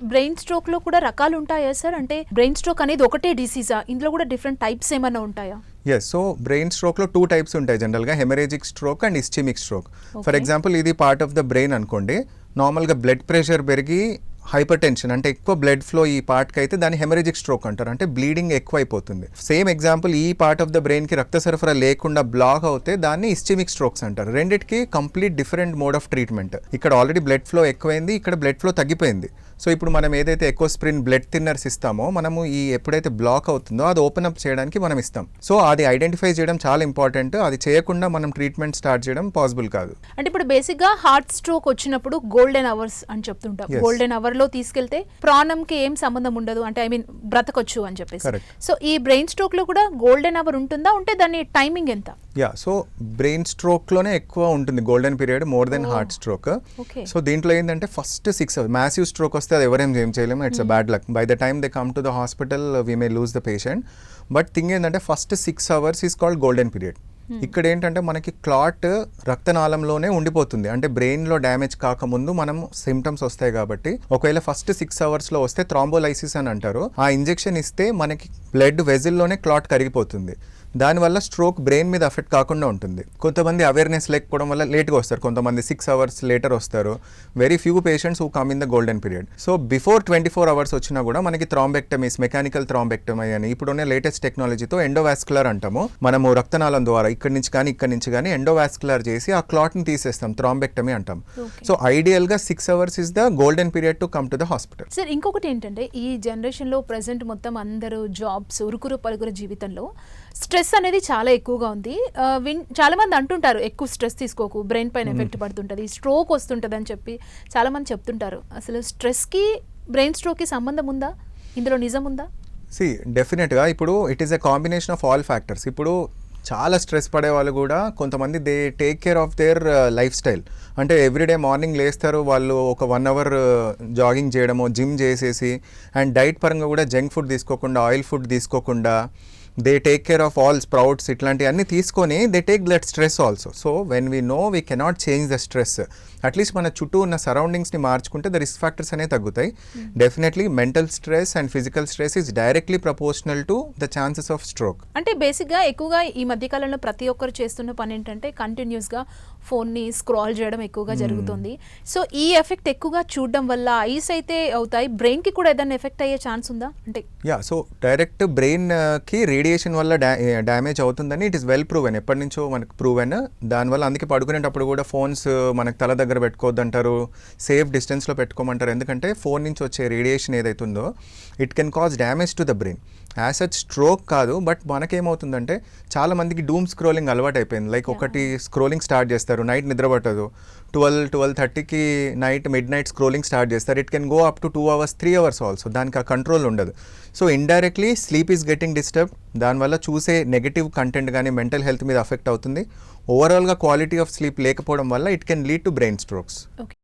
Brain స్ట్రోక్లో కూడా రకాలు ఉంటాయా సార్ అంటే బ్రెయిన్ స్ట్రోక్ అనేది ఒకటే డిసీజా ఇందులో కూడా డిఫరెంట్ టైప్స్ ఏమైనా ఉంటాయా? ఎస్ సో బ్రెయిన్ స్ట్రోక్లో టూ టైప్స్ ఉంటాయి జనరల్గా haemorrhagic stroke and ischaemic stroke for. Example ఇది పార్ట్ ఆఫ్ ద బ్రెయిన్ అనుకోండి. నార్మల్గా బ్లడ్ ప్రెషర్ పెరిగి హైపర్ టెన్షన్ అంటే ఎక్కువ బ్లడ్ ఫ్లో ఈ పార్ట్కి అయితే దాన్ని హెమరేజిక్ స్ట్రోక్ అంటారు. అంటే బ్లీడింగ్ ఎక్కువ అయిపోతుంది సేమ్ ఎగ్జాంపుల్ ఈ పార్ట్ ఆఫ్ ద బ్రెయిన్కి రక్త సరఫరా లేకుండా బ్లాక్ అవుతే దాన్ని ఇస్చిమిక్ స్ట్రోక్స్ అంటారు. రెండిటికి complete different mode of treatment. ఇక్కడ ఆల్రెడీ బ్లడ్ ఫ్లో ఎక్కువైంది ఇక్కడ బ్లడ్ ఫ్లో తగ్గిపోయింది. సో ఇప్పుడు మనం ఏదైతే ఎక్కువ స్ప్రిన్ బ్లడ్ థిన్నర్స్ ఇస్తామో మనము ఈ ఎప్పుడైతే బ్లాక్ అవుతుందో అది ఓపెన్ అప్ చేయడానికి మనం ఇస్తాం. సో అది ఐడెంటిఫై చేయడం చాలా ఇంపార్టెంట్. అది చేయకుండా మనం ట్రీట్మెంట్ స్టార్ట్ చేయడం పాసిబుల్ కాదు. అంటే ఇప్పుడు బేసిక్గా హార్ట్ స్ట్రోక్ వచ్చినప్పుడు గోల్డెన్ అవర్స్ అని చెప్తుంటాం. గోల్డెన్ అవర్ లో తీసుకెళ్తే ప్రాణం కి ఏం సంబంధం ఉండదు. అంటే ఐ మీన్ బ్రతకొచ్చు అని చెప్పేసి. సో ఈ బ్రెయిన్ స్ట్రోక్లో కూడా గోల్డెన్ అవర్ ఉంటుందా? ఉంటే దాని టైమింగ్ ఎంత? యా సో బ్రెయిన్ స్ట్రోక్లోనే ఎక్కువ ఉంటుంది. Golden period more than. Heart stroke. So దీంట్లో ఏంటంటే first six hours massive stroke వస్తే అది ఎవరేం ఏం చేయలేము. It's a bad luck by the time they come to the hospital we may lose the patient but thing ఏంటంటే first six hours is called golden period Hmm. ఇక్కడ ఏంటంటే మనకి clot రక్తనాళంలోనే ఉండిపోతుంది. అంటే బ్రెయిన్లో డ్యామేజ్ కాకముందు మనం సిమ్టమ్స్ వస్తాయి కాబట్టి. ఒకవేళ ఫస్ట్ సిక్స్ అవర్స్లో వస్తే థ్రాంబోలైసిస్ అని అంటారు. ఆ ఇంజెక్షన్ ఇస్తే మనకి బ్లడ్ వెజిల్లోనే క్లాట్ కరిగిపోతుంది. దానివల్ల స్ట్రోక్ బ్రెయిన్ మీద అఫెక్ట్ కాకుండా ఉంటుంది. కొంతమంది అవేర్నెస్ లేకపోవడం వల్ల లేట్గా వస్తారు. కొంతమంది సిక్స్ అవర్స్ లేటర్ వస్తారు. Very few patients who come in the golden period. So before twenty four hours వచ్చినా కూడా మనకి థ్రాంబెక్టమీస్ మెకానికల్ థ్రాంబెక్టమీ అని ఇప్పుడున్న లేటెస్ట్ టెక్నాలజీతో ఎండోవాస్కులర్ అంటాము. మనము రక్తనాళం ద్వారా ఇక్కడి నుంచి కానీ ఇక్కడి నుంచి కానీ ఎండోవాస్కులర్ చేసి ఆ క్లాట్ని తీసేస్తాం. థ్రాంబెక్టమీ అంటాం. So ఐడియల్గా six hours is the golden period to come to the hospital sir ఇంకొకటి ఏంటంటే ఈ జనరేషన్లో ప్రజెంట్ మొత్తం అందరూ జాబ్స్ ఉరుకురు పరుగురు జీవితంలో స్ట్రెస్ అనేది చాలా ఎక్కువగా ఉంది. విన్ చాలా మంది అంటుంటారు ఎక్కువ స్ట్రెస్ తీసుకోకు బ్రెయిన్ పైన ఎఫెక్ట్ పడుతుంటుంది స్ట్రోక్ వస్తుంటుంది అని చెప్పి. చాలా మంది చెప్తుంటారు. అసలు స్ట్రెస్కి బ్రెయిన్ స్ట్రోక్కి సంబంధం ఉందా? ఇందులో నిజం ఉందా? సి డెఫినెట్గా ఇప్పుడు it is a combination of all factors. ఇప్పుడు చాలా స్ట్రెస్ పడే వాళ్ళు కూడా కొంతమంది they take care of their lifestyle. అంటే ఎవ్రీడే మార్నింగ్ లేస్తారు వాళ్ళు ఒక వన్ అవర్ జాగింగ్ చేయడము జిమ్ చేసేసి అండ్ డైట్ పరంగా కూడా జంక్ ఫుడ్ తీసుకోకుండా ఆయిల్ ఫుడ్ తీసుకోకుండా they take care of all sprouts ఇట్లాంటివన్నీ తీసుకొని they take that stress also so when we know we cannot change the stress at least మన చుట్టూ ఉన్న సరౌండింగ్స్ని మార్చుకుంటే ద రిస్క్ ఫ్యాక్టర్స్ అనేవి తగ్గుతాయి. Definitely mental stress and physical stress is directly proportional to the chances of stroke అంటే బేసిక్గా ఎక్కువగా ఈ మధ్యకాలంలో ప్రతి ఒక్కరు చేస్తున్న పని ఏంటంటే కంటిన్యూస్గా ఫోన్ని స్క్రాల్ చేయడం ఎక్కువగా జరుగుతుంది. సో ఈ ఎఫెక్ట్ ఎక్కువగా చూడడం వల్ల ఐస్ అయితే అవుతాయి. బ్రెయిన్కి కూడా ఏదైనా ఎఫెక్ట్ అయ్యే ఛాన్స్ ఉందా? అంటే యా సో డైరెక్ట్ బ్రెయిన్కి రేడియేషన్ వల్ల డా డ్యామేజ్ అవుతుందని ఇట్ ఇస్ వెల్ ప్రూవెన్. ఎప్పటి నుంచో మనకు ప్రూవెన్. దానివల్ల అందుకే పడుకునేటప్పుడు కూడా ఫోన్స్ మనకు తల దగ్గర పెట్టుకోవద్దంటారు సేఫ్ డిస్టెన్స్లో పెట్టుకోమంటారు. ఎందుకంటే ఫోన్ నుంచి వచ్చే రేడియేషన్ ఏదైతుందో it can cause damage to the brain. As such stroke కాదు బట్ మనకేమవుతుందంటే చాలా మందికి డూమ్ స్క్రోలింగ్ అలవాటు అయిపోయింది లైక్ ఒకటి స్క్రోలింగ్ స్టార్ట్ చేస్తారు నైట్ నిద్ర పట్టదు ట్వెల్వ్ ట్వెల్వ్ థర్టీకి night midnight scrolling start చేస్తారు. It can go up to two hours three hours also. దానికి ఆ కంట్రోల్ ఉండదు. So indirectly sleep is getting disturb. దానివల్ల చూసే నెగిటివ్ కంటెంట్ కానీ మెంటల్ హెల్త్ మీద అఫెక్ట్ అవుతుంది. ఓవరాల్గా క్వాలిటీ ఆఫ్ స్లీప్ లేకపోవడం వల్ల it can lead to brain strokes. Okay.